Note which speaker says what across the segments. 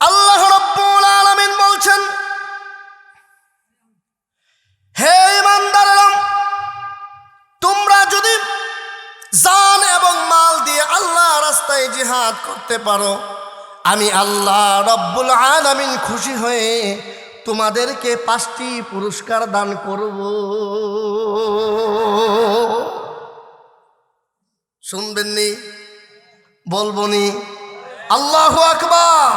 Speaker 1: আল্লাহ রব্বুল আলামিন বলছেন, হে ইমানদাররা তোমরা যদি জান এবং মাল দিয়ে আল্লাহ রাস্তায় জিহাদ করতে পারো, আমি আল্লাহ রব্বুল আলামিন খুশি হয়ে তোমাদেরকে পাঁচটি পুরস্কার দান করব। শুনবেননি বলবনি আল্লাহ আকবার!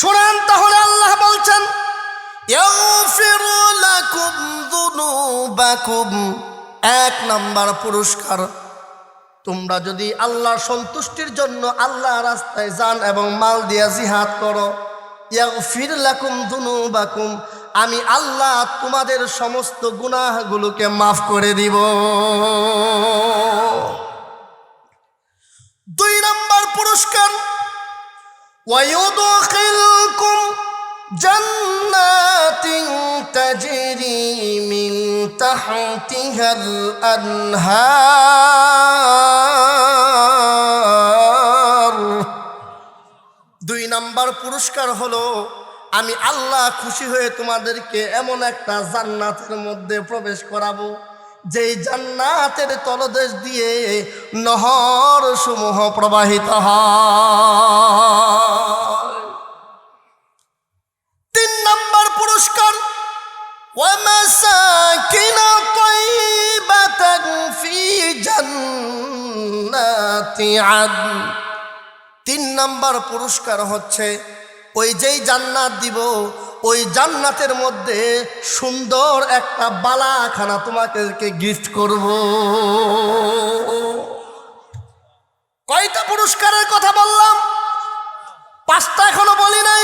Speaker 1: শুনান তাহলে আল্লাহ বলছেন এক নাম্বার পুরস্কার। তোমরা যদি আল্লাহ সন্তুষ্টির জন্য আল্লাহ রাস্তায় যান এবং মাল দিয়া জিহাদ করো ফির লাকুম দুনু বাকুম আমি আল্লাহ তোমাদের সমস্ত গুনাহগুলোকে মাফ করে দিব। দুই নাম্বার পুরস্কার ওয়ুদ جنات تجري من تحتها الأنهار দুই নাম্বার পুরস্কার হলো আমি আল্লাহ খুশি হয়ে তোমাদেরকে এমন একটা জান্নাতের মধ্যে প্রবেশ করাবো যেই জান্নাতের তলদেশ দিয়ে নহর সমূহ প্রবাহিত হয় ومساكن طيبة في جنات عدن তিন নাম্বার পুরস্কার হচ্ছে ওই যেই জান্নাত দিব ওই জান্নাতের মধ্যে সুন্দর একটা বালাখানা তোমাকে গিফট করব কয়টা পুরস্কারের কথা বললাম পাঁচটা এখনো বলি নাই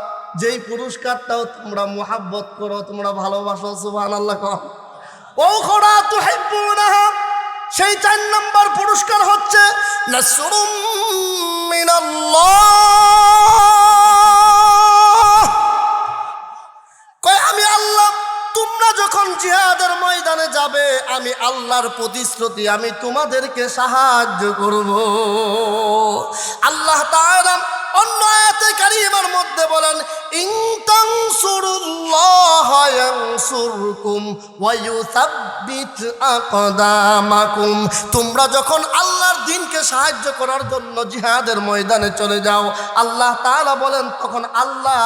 Speaker 1: যেই পুরস্কারটাও তোমরা মোহাব্বত করো, তোমরা ভালোবাসো সুবহান আল্লাহ ও খোড়া তুহিব্বুনাহা সেই চার নম্বর পুরস্কার হচ্ছে আমি আল্লাহ, তোমরা যখন জিহাদের ময়দানে যাবে, আমি আল্লাহর প্রতিশ্রুতি, আমি তোমাদেরকে সাহায্য করব। আল্লাহ তাআলা অন্য আয়াতে কারিমার মধ্যে বলেন আকদামাকুম। তোমরা যখন আল্লাহর দিনকে সাহায্য করার জন্য জিহাদের ময়দানে চলে যাও, আল্লাহ তাআলা বলেন, তখন আল্লাহ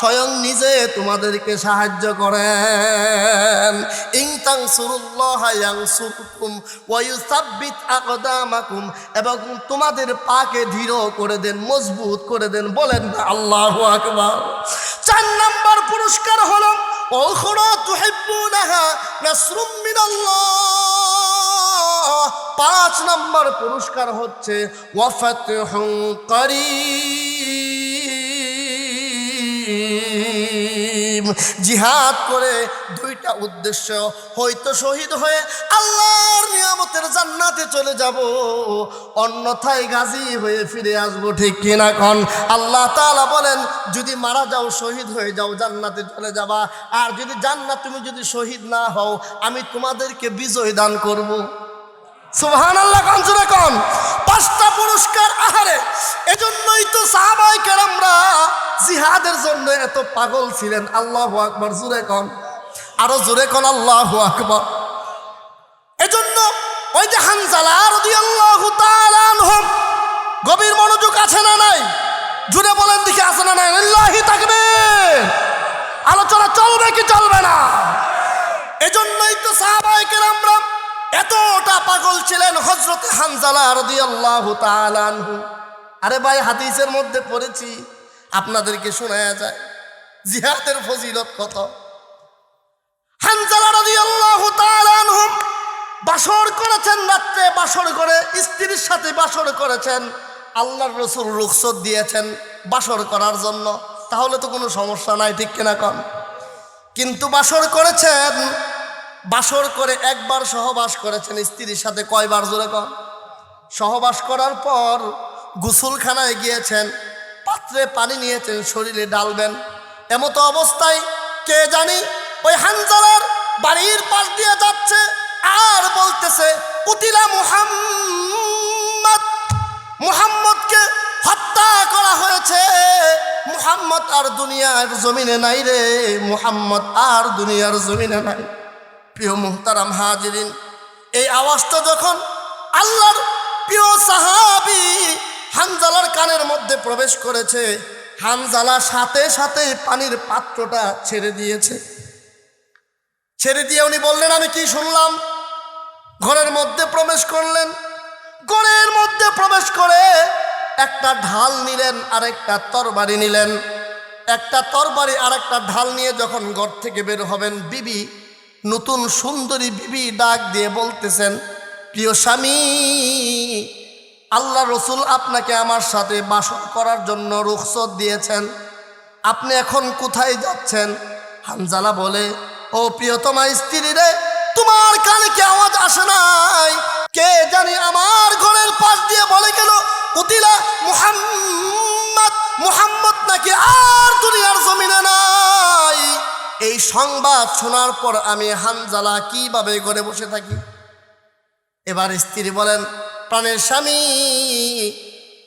Speaker 1: স্বয়ং নিজে তোমাদেরকে সাহায্য করেন। ইন তানসুরুল্লাহ ইয়ানসুরকুম ওয়া ইউসাব্বিত আকদামাকুম, এবং তোমাদের পাকে দৃঢ় করে দেন, মজবুত করে দেন, বলেন না আল্লাহ আকবার। চার নাম্বার পুরস্কার হল পাঁচ নাম্বার পুরস্কার হচ্ছে ওয়াফাত করিম। জিহাদ করে দুইটা উদ্দেশ্য, হয়তো শহীদ হয়ে আল্লাহর নিয়ামতের জান্নাতে চলে যাব, অন্যথায় গাজী হয়ে ফিরে আসব, ঠিক কিনা কন? আল্লাহ তাআলা বলেন, যদি মারা যাও, শহীদ হয়ে যাও, জান্নাতে চলে যাবা। আর যদি জান্নাত তুমি যদি শহীদ না হও, আমি তোমাদেরকে বিজয় দান করব। আল্লাহ পাঁচটা পুরস্কার এজন্যই তো জিহাদের জন্য এত পাগল ছিলেন। আল্লাহ আরও জোরে আল্লাহ এজন্য ওই আনহুম, গভীর মনোযোগ আছে না নাই? জুড়ে বলেন দেখি আছে না নাই? আল্লাহি তাকবীর। আলোচনা চলবে কি চলবে না? এজন্যই তো সাহাবায়ে কেরামরা এতটা পাগল ছিলেন হযরতে হানজালা রাদিয়াল্লাহু তাআলা আনহু। আরে ভাই, হাদিসের মধ্যে পড়েছি, আপনাদেরকে শোনায়া যায়, জিহাদের ফজিলত কত? হানজালা রাদিয়াল্লাহু তাআলা আনহু বাসর করেছেন রাত্রে, বাসর করে স্ত্রীর সাথে বাসর করেছেন, আল্লাহর রসুল রুখসত দিয়েছেন বাসর করার জন্য। তাহলে তো কোনো সমস্যা নাই, ঠিক কিনা কন? কিন্তু বাসর করেছেন বাসর করে একবার সহবাস করেছেন স্ত্রীর সাথে কয়বার জোরে কন? সহবাস করার পর গোসলখানায় গিয়েছেন, পাত্রে পানি নিয়েছেন, শরীরে ডালবেন। এমতো অবস্থায় কে জানি ওই হানজালার বাড়ির পাশ দিয়ে যাচ্ছে আর বলতেছে, উতিলা মুহাম্মদ, মুহাম্মদকে হত্যা করা হয়েছে। মুহাম্মদ আর দুনিয়ার জমিনে নাই রে, মুহাম্মদ আর দুনিয়ার জমিনে নাই। প্রিয় মুহতারাম হাজিরিন, এই আওয়াজটা যখন আল্লাহর প্রিয় সাহাবি হানজালার কানের মধ্যে প্রবেশ করেছে, হানজালা সাথে সাথে পানির পাত্রটা ছেড়ে দিয়েছে। ছেড়ে দিয়ে উনি বললেন, আমি কি শুনলাম? ঘরের মধ্যে প্রবেশ করলেন। ঘরের মধ্যে প্রবেশ করে একটা ঢাল নিলেন আর একটা তরবারি নিলেন। একটা তরবারি আর একটা ঢাল নিয়ে যখন ঘর থেকে বের হবেন, বিবি নতুন সুন্দরী বিবি ডাক দিয়ে বলতেছেন, প্রিয় স্বামী, আল্লাহ রসুল আপনাকে আমার সাথে বাসন করার জন্য রুখসত দিয়েছেন। আপনি এখন কোথায় যাচ্ছেন? হানজালা বলে, ও প্রিয়তমা স্ত্রী রে, তোমার কানে কি আওয়াজ আসে নাই? কে জানি আমার ঘরের পাশ দিয়ে বলে গেল, উতিলা মুহাম্মদ মুহাম্মদ নাকি আর দুনিয়ার জমিনে নাই? এই সংবাদ শোনার পর আমি হানজালা কীভাবে ঘরে বসে থাকি? এবার স্ত্রী বলেন, প্রাণের স্বামী,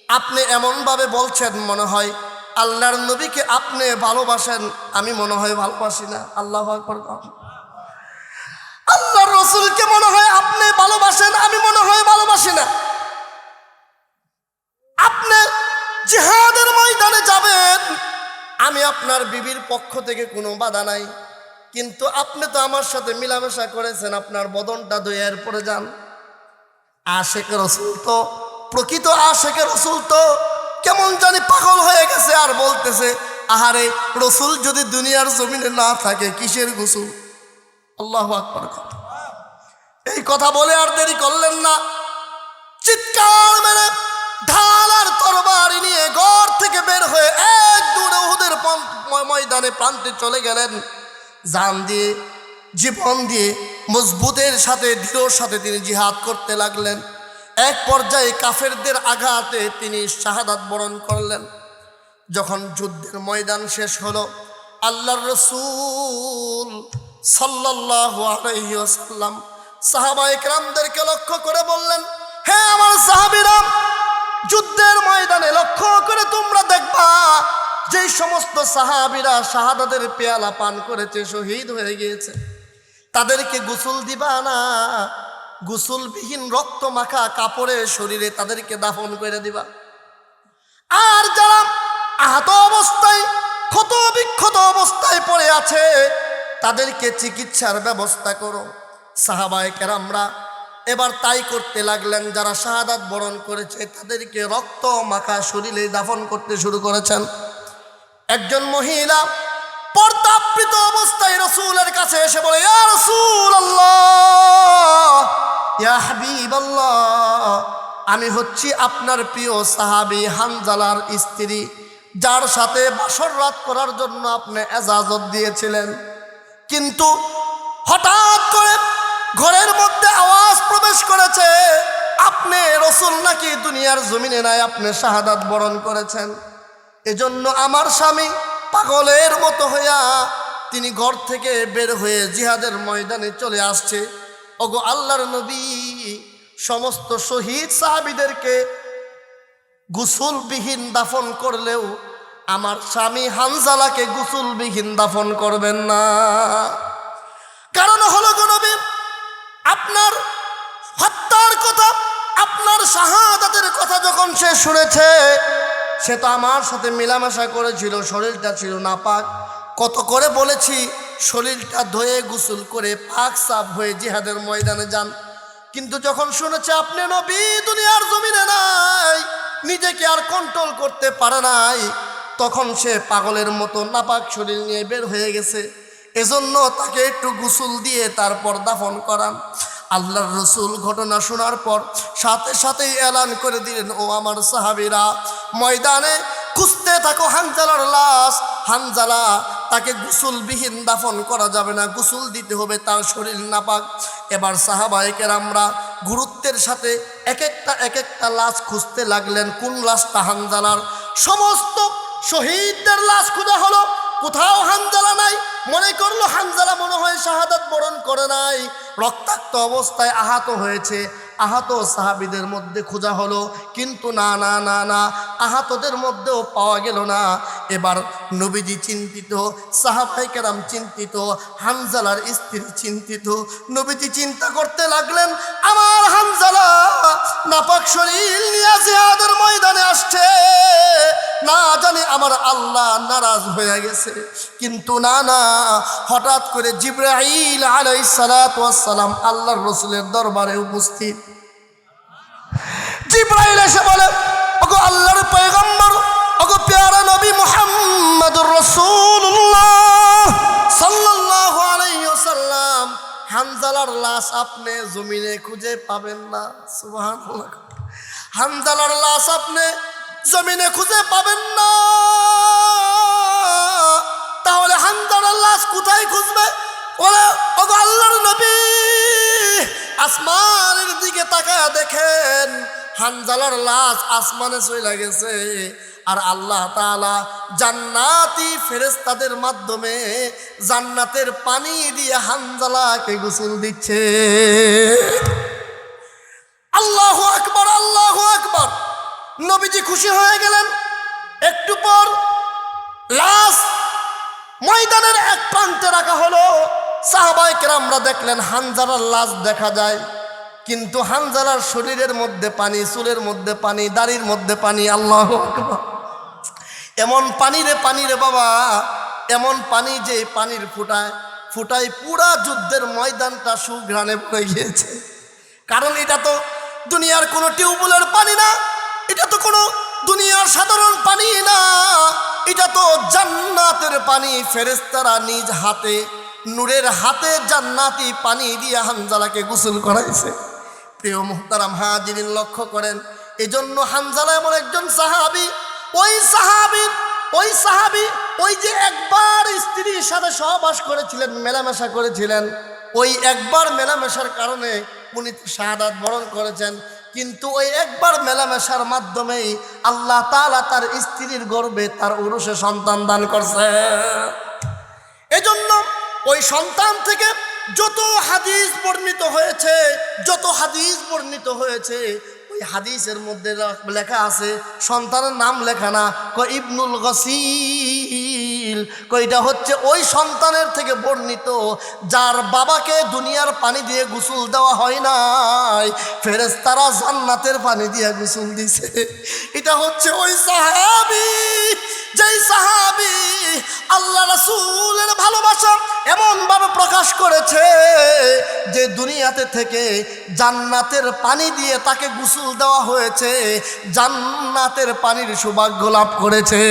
Speaker 1: আপনি এমনভাবে বলছেন মনে হয় আল্লাহর নবীকে আপনি ভালোবাসেন। আমি মনে হয় ভালোবাসি না। আল্লাহ আল্লাহর রসুলকে মনে হয় আপনি ভালোবাসেন। আমি মনে হয় ভালোবাসি না। আপনি জিহাদের ময়দানে যাবেন। আমি আপনার বিবির পক্ষ থেকে কোনো বাধা নাই। কিন্তু আপনি তো আমার সাথে মিলামেশা করেছেন, আপনার বদনটা দইয়ের পরে যান। আশেক রসুল তো, প্রকৃত আশেক রসুল তো কেমন জানি পাগল হয়ে গেছে আর বলতেছে, আহারে, রসুল যদি দুনিয়ার জমিনে না থাকে, কিসের গোসুল? আল্লাহ আকবর। কথা এই কথা বলে আর দেরি করলেন না। চিৎকার মেরে ঢাল আর তরবারি নিয়ে ঘর থেকে বের হয়ে এক দূরে উহুদের ময়দানে প্রান্তে চলে গেলেন। জান দিয়ে, জীবন দিয়ে, মজবুতের সাথে দৃঢ়র সাথে তিনি জিহাদ করতে লাগলেন। এক পর্যায়ে কাফেরদের আঘাতে তিনি শাহাদাত বরণ করলেন। যখন যুদ্ধের ময়দান শেষ হলো, আল্লাহর রসুল সাল্লাল্লাহু আলাইহি ওয়াসাল্লাম সাহাবা একরামদেরকে লক্ষ্য করে বললেন, হে আমার সাহাবীরা যুদ্ধের ময়দানে লক্ষ্য করে তোমরা দেখবা যে সমস্ত সাহাবীরা শাহাদাতের পেয়ালা পান করেছে, শহীদ হয়ে গিয়েছে। তাদেরকে গোসল দিবা না। গোসলবিহীন রক্ত মাখা কাপড়ে শরীরে তাদেরকে দাফন করে দিবা। আর যারা আহত অবস্থায়, ক্ষত বিক্ষত অবস্থায় পড়ে আছে, তাদেরকে চিকিৎসার ব্যবস্থা করো। সাহাবায় কেরামরা এবার তাই করতে লাগলেন, যারা শাহাদাত বরণ করেছে, তাদেরকে রক্ত মাখা শরীরে দাফন করতে শুরু করেছেন। একজন মহিলা পর্দাবৃত অবস্থায় রসুলের কাছে এসে বলে আমি হচ্ছি আপনার প্রিয় সাহাবি হানজালার স্ত্রী, যার সাথে বাসর রাত করার জন্য আপনি এজাজত দিয়েছিলেন। কিন্তু হঠাৎ করে ঘরের মধ্যে আওয়াজ আপনি রসুল নাকি দুনিয়ার জমিনে নাই আপনি শাহাদাত বরণ করেছেন? এজন্য আমার স্বামী পাগলের মতো হইয়া তিনি ঘর থেকে বের হয়ে জিহাদের ময়দানে চলে আসছে। ওগো আল্লাহর নবী, সমস্ত শহীদ সাহাবিদেরকে গুসুলবিহীন দাফন করলেও আমার স্বামী হানজালাকে গুসুলবিহীন দাফন করবেন না। কারণ হলো যখন সে শুনেছে, সে তো আমার সাথে মেলামেশা করেছিল, শরীরটা ছিল না পাক কত করে বলেছি, শরীরটা ধুয়ে গোসল করে পাক সাফ হয়ে জিহাদের ময়দানে যান। কিন্তু যখন শুনেছে, আপনি নবী, দুনিয়ার জমিনে নাই, নিজেকে আর কন্ট্রোল করতে পারে নাই, তখন সে পাগলের মতো নাপাক শরীর নিয়ে বের হয়ে গেছে। এজন্য তাকে একটু গোসল দিয়ে তারপর দাফন করান। আল্লাহর রসুল ঘটনা শোনার পর সাথে সাথেই এলান করে দিলেন, ও আমার সাহাবিরা, ময়দানে খুঁজতে থাকো হানজালার লাশ। হানজালা, তাকে গুসুলবিহীন দাফন করা যাবে না, গুসুল দিতে হবে তার শরীর নাপাক। এবার সাহাবাহিকের আমরা গুরুত্বের সাথে এক একটা এক একটা লাশ খুঁজতে লাগলেন, কোন লাশটা হানজালার? সমস্ত শহীদদের লাশ খোঁজা হলো। কোথাও হানজালা নাই। মনে করল হানজালা মনে হয় শাহাদাত বরণ করে নাই। রক্তাক্ত অবস্থায় আহত হয়েছে। আহত সাহাবিদের মধ্যে খোঁজা হলো। কিন্তু না না না না, আহতদের মধ্যেও পাওয়া গেল না। এবার নবীজি চিন্তিত, সাহাবাই কেরাম চিন্তিত, হানজালার স্ত্রী চিন্তিত। নবীজি চিন্তা করতে লাগলেন, আমার হানজালা নাপাক শরীর নিয়ে ময়দানে আসছে। না জানি আমার আল্লাহ নারাজ হয়ে গেছে। কিন্তু না না, হঠাৎ করে জিব্রাইল আলাইহিস সালাতু ওয়াস সালাম আল্লাহর রসুলের দরবারে উপস্থিত। জিব্রাইল এসে বলে, ওগো আল্লাহর পয়গম্বর, ওগো পেয়ারা নবী আলাইহি ওয়াসাল্লাম, হানজালার লাশ আপনি জমিনে খুঁজে পাবেন না। সুবহানাল্লাহ। হানজালার লাশ আপনি জমিনে খুঁজে পাবেন না। তাহলে হানজালার লাশ কোথায় খুঁজবে? বলে ওগো আল্লাহর নবী, আসমানের দিকে তাকায় দেখেন হানজালার লাশ আসমানে চলে গেছে। আর আল্লাহ তাআলা জান্নাতি ফেরেশতাদের মাধ্যমে জান্নাতের পানি দিয়ে হানজালাকে গোসল দিচ্ছে। আল্লাহ আকবর আল্লাহ আকবর। নবীজি খুশি হয়ে গেলেন। একটু পর লাশ ময়দানের এক প্রান্তে রাখা হলো। সাহাবাই কেরামরা দেখলেন হানজারার লাশ দেখা যায়। কিন্তু হানজারার শরীরের মধ্যে পানি, চুলের মধ্যে পানি, দাড়ির মধ্যে পানি, আল্লাহ। এমন পানি রে পানি রে বাবা, এমন পানি যে পানির ফুটায় ফুটায় পুরা যুদ্ধের ময়দানটা সুঘ্রাণে পড়ে গিয়েছে। কারণ এটা তো দুনিয়ার কোনো টিউবওয়েলের পানি না। এটা তো কোনো দুনিয়ার সাধারণ পানি না। এটা তো জান্নাতের পানি। ফেরেস্তারা নিজ হাতে, নূরের হাতে জান্নাতি পানি দিয়ে হানজালাকে গোসল করাইছে। প্রিয় মুহতারাম, হাজিরিন লক্ষ্য করেন, এজন্য হানজালা এমন একজন সাহাবি। ওই সাহাবির ওই সাহাবি, ওই যে একবার স্ত্রীর সাথে সহবাস করেছিলেন, মেলামেশা করেছিলেন। ওই একবার মেলামেশার কারণে উনি শাহাদাত বরণ করেছেন। কিন্তু ওই একবার মেলামেশার মাধ্যমেই আল্লাহ তালা তার স্ত্রীর গর্বে তার উরুষে সন্তান দান করছে। এজন্য ওই সন্তান থেকে যত হাদিস বর্ণিত হয়েছে, যত হাদিস বর্ণিত হয়েছে ওই হাদিসের মধ্যে লেখা আছে, সন্তানের নাম লেখা না। ক ইবনুল গসিল কইটা হচ্ছে ওই সন্তানের থেকে বর্ণিত, যার বাবাকে দুনিয়ার পানি দিয়ে গুসুল দেওয়া হয় নাই। ফেরেস্তারা জান্নাতের পানি দিয়ে গুসুল দিছে। এটা হচ্ছে ওই সাহাবি। যেই সাহাবি আল্লাহ রাসূলের ভালোবাসা এমনভাবে প্রকাশ করেছে যে দুনিয়াতে থেকে জান্নাতের পানি দিয়ে তাকে গোসল দেওয়া হয়েছে, জান্নাতের পানির সৌভাগ্য লাভ করেছে।